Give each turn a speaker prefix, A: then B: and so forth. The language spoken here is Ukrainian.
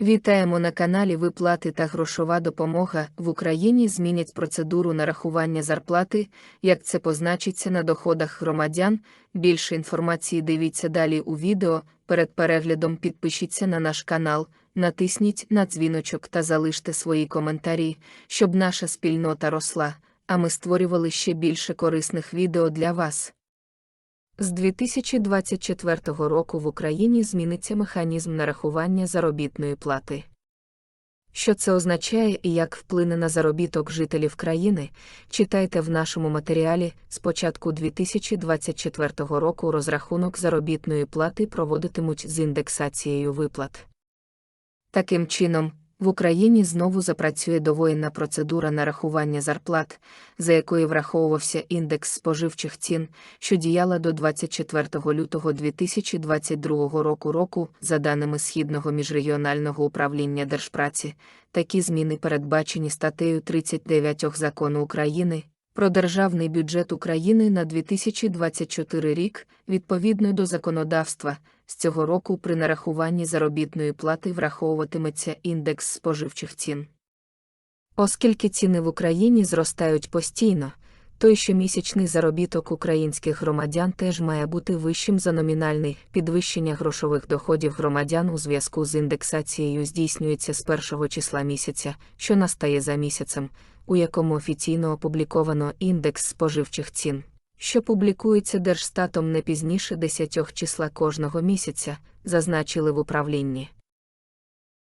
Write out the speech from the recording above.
A: Вітаємо на каналі Виплати та грошова допомога. В Україні змінять процедуру нарахування зарплати, як це позначиться на доходах громадян. Більше інформації дивіться далі у відео. Перед переглядом підпишіться на наш канал, натисніть на дзвіночок та залиште свої коментарі, щоб наша спільнота росла, а ми створювали ще більше корисних відео для вас. З 2024 року в Україні зміниться механізм нарахування заробітної плати. Що це означає і як вплине на заробіток жителів країни, читайте в нашому матеріалі. З початку 2024 року розрахунок заробітної плати проводитимуть з індексацією виплат. Таким чином, в Україні знову запрацює довоєнна процедура нарахування зарплат, за якою враховувався індекс споживчих цін, що діяла до 24 лютого 2022 року року, за даними Східного міжрегіонального управління Держпраці. Такі зміни передбачені статтею 39 Закону України про державний бюджет України на 2024 рік, відповідно до законодавства. З цього року при нарахуванні заробітної плати враховуватиметься індекс споживчих цін. Оскільки ціни в Україні зростають постійно, то й щомісячний заробіток українських громадян теж має бути вищим за номінальний підвищення грошових доходів громадян у зв'язку з індексацією здійснюється з першого числа місяця, що настає за місяцем, у якому офіційно опубліковано індекс споживчих цін що публікується Держстатом не пізніше 10 числа кожного місяця, зазначили в управлінні.